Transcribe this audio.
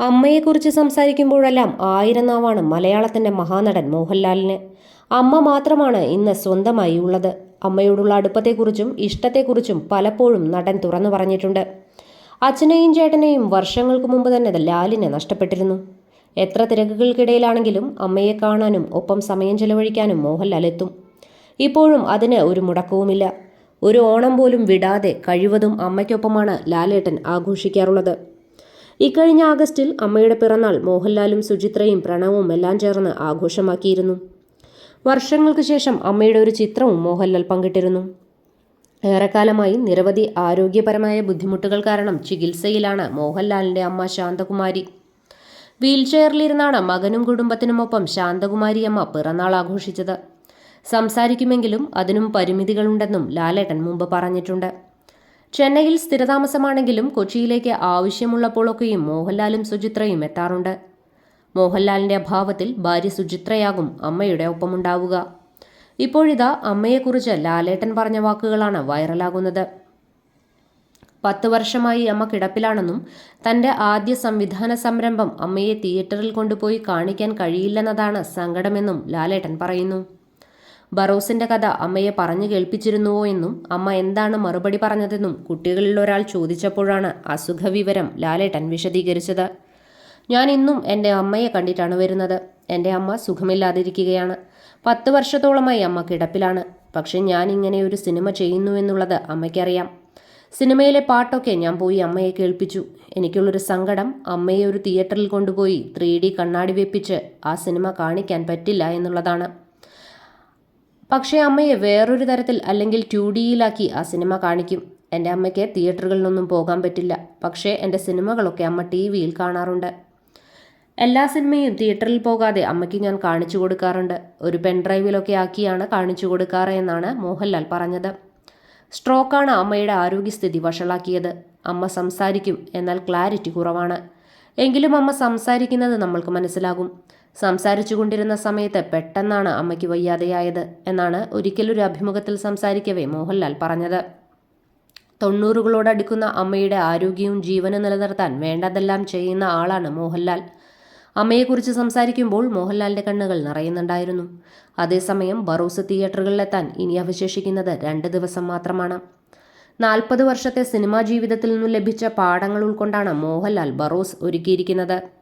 അമ്മയെക്കുറിച്ച് സംസാരിക്കുമ്പോഴെല്ലാം ആയിരം നാവാണ് മലയാളത്തിന്റെ മഹാനടൻ മോഹൻലാലിന്. അമ്മ മാത്രമാണ് ഇന്ന് സ്വന്തമായി ഉള്ളത്. അമ്മയോടുള്ള അടുപ്പത്തെക്കുറിച്ചും ഇഷ്ടത്തെക്കുറിച്ചും പലപ്പോഴും നടൻ തുറന്നു പറഞ്ഞിട്ടുണ്ട്. അച്ഛനെയും ചേട്ടനെയും വർഷങ്ങൾക്ക് മുമ്പ് തന്നെ ലാലിനെ നഷ്ടപ്പെട്ടിരുന്നു. എത്ര തിരക്കുകൾക്കിടയിലാണെങ്കിലും അമ്മയെ കാണാനും ഒപ്പം സമയം ചെലവഴിക്കാനും മോഹൻലാൽ എത്തും. ഇപ്പോഴും അതിന് ഒരു മുടക്കവുമില്ല. ഒരു ഓണം പോലും വിടാതെ കഴിവതും അമ്മയ്ക്കൊപ്പമാണ് ലാലേട്ടൻ ആഘോഷിക്കാറുള്ളത്. ഇക്കഴിഞ്ഞ ആഗസ്റ്റിൽ അമ്മയുടെ പിറന്നാൾ മോഹൻലാലും സുചിത്രയും പ്രണവും എല്ലാം ചേർന്ന് ആഘോഷമാക്കിയിരുന്നു. വർഷങ്ങൾക്ക് ശേഷം അമ്മയുടെ ഒരു ചിത്രവും മോഹൻലാൽ പങ്കിട്ടിരുന്നു. ഏറെക്കാലമായി നിരവധി ആരോഗ്യപരമായ ബുദ്ധിമുട്ടുകൾ കാരണം ചികിത്സയിലാണ് മോഹൻലാലിന്റെ അമ്മ ശാന്തകുമാരി. വീൽചെയറിലിരുന്നാണ് മകനും കുടുംബത്തിനുമൊപ്പം ശാന്തകുമാരി അമ്മ പിറന്നാൾ ആഘോഷിച്ചത്. സംസാരിക്കുമെങ്കിലും അതിനും പരിമിതികളുണ്ടെന്നും ലാലേട്ടൻ മുമ്പ് പറഞ്ഞിട്ടുണ്ട്. ചെന്നൈയിൽ സ്ഥിരതാമസമാണെങ്കിലും കൊച്ചിയിലേക്ക് ആവശ്യമുള്ളപ്പോഴൊക്കെയും മോഹൻലാലും സുചിത്രയും എത്താറുണ്ട്. മോഹൻലാലിന്റെ അഭാവത്തിൽ ഭാര്യ സുചിത്രയാകും അമ്മയുടെ ഒപ്പമുണ്ടാവുക. ഇപ്പോഴിതാ അമ്മയെക്കുറിച്ച് ലാലേട്ടൻ പറഞ്ഞ വാക്കുകളാണ് വൈറലാകുന്നത്. പത്ത് വർഷമായി അമ്മ കിടപ്പിലാണെന്നും തന്റെ ആദ്യ സംവിധാന സംരംഭം അമ്മയെ തിയേറ്ററിൽ കൊണ്ടുപോയി കാണിക്കാൻ കഴിയില്ലെന്നതാണ് സങ്കടമെന്നും ലാലേട്ടൻ പറയുന്നു. ബറോസിന്റെ കഥ അമ്മയെ പറഞ്ഞു കേൾപ്പിച്ചിരുന്നുവോ എന്നും അമ്മ എന്താണ് മറുപടി പറഞ്ഞതെന്നും കുട്ടികളിൽ ഒരാൾ ചോദിച്ചപ്പോഴാണ് അസുഖവിവരം ലാലേട്ടൻ വിശദീകരിച്ചത്. ഞാൻ ഇന്നും എന്റെ അമ്മയെ കണ്ടിട്ടാണ് വരുന്നത്. എന്റെ അമ്മ സുഖമില്ലാതിരിക്കുകയാണ്. പത്ത് വർഷത്തോളമായി അമ്മ കിടപ്പിലാണ്. പക്ഷെ ഞാൻ ഇങ്ങനെ ഒരു സിനിമ ചെയ്യുന്നു എന്നുള്ളത് അമ്മയ്ക്കറിയാം. സിനിമയിലെ പാട്ടൊക്കെ ഞാൻ പോയി അമ്മയെ കേൾപ്പിച്ചു. എനിക്കുള്ളൊരു സങ്കടം അമ്മയെ ഒരു തിയേറ്ററിൽ കൊണ്ടുപോയി ത്രീ ഡി കണ്ണാടി വെപ്പിച്ച് ആ സിനിമ കാണിക്കാൻ പറ്റില്ല എന്നുള്ളതാണ്. പക്ഷേ അമ്മയെ വേറൊരു തരത്തിൽ അല്ലെങ്കിൽ ടു ഡിയിലാക്കി ആ സിനിമ കാണിക്കും. എന്റെ അമ്മയ്ക്ക് തിയേറ്ററുകളിലൊന്നും പോകാൻ പറ്റില്ല. പക്ഷേ എന്റെ സിനിമകളൊക്കെ അമ്മ ടി വിയിൽ കാണാറുണ്ട്. എല്ലാ സിനിമയും തിയേറ്ററിൽ പോകാതെ അമ്മയ്ക്ക് ഞാൻ കാണിച്ചു കൊടുക്കാറുണ്ട്. ഒരു പെൻഡ്രൈവിലൊക്കെ ആക്കിയാണ് കാണിച്ചു കൊടുക്കാറ് എന്നാണ് മോഹൻലാൽ പറഞ്ഞത്. സ്ട്രോക്കാണ് അമ്മയുടെ ആരോഗ്യസ്ഥിതി വഷളാക്കിയത്. അമ്മ സംസാരിക്കും എന്നാൽ ക്ലാരിറ്റി കുറവാണ്. എങ്കിലും അമ്മ സംസാരിക്കുന്നത് നമ്മൾക്ക് മനസ്സിലാകും. സംസാരിച്ചു കൊണ്ടിരുന്ന സമയത്ത് പെട്ടെന്നാണ് അമ്മയ്ക്ക് വയ്യാതെയായത് എന്നാണ് ഒരിക്കലൊരു അഭിമുഖത്തിൽ സംസാരിക്കവേ മോഹൻലാൽ പറഞ്ഞത്. തൊണ്ണൂറുകളോടടുക്കുന്ന അമ്മയുടെ ആരോഗ്യവും ജീവനും നിലനിർത്താൻ വേണ്ടതെല്ലാം ചെയ്യുന്ന ആളാണ് മോഹൻലാൽ. അമ്മയെക്കുറിച്ച് സംസാരിക്കുമ്പോൾ മോഹൻലാലിന്റെ കണ്ണുകൾ നിറയുന്നുണ്ടായിരുന്നു. അതേസമയം ബറോസ് തിയേറ്ററുകളിലെത്താൻ ഇനി അവശേഷിക്കുന്നത് രണ്ട് ദിവസം മാത്രമാണ്. നാൽപ്പത് വർഷത്തെ സിനിമാ ജീവിതത്തിൽ നിന്നും ലഭിച്ച പാഠങ്ങൾ ഉൾക്കൊണ്ടാണ് മോഹൻലാൽ ബറോസ് ഒരുക്കിയിരിക്കുന്നത്.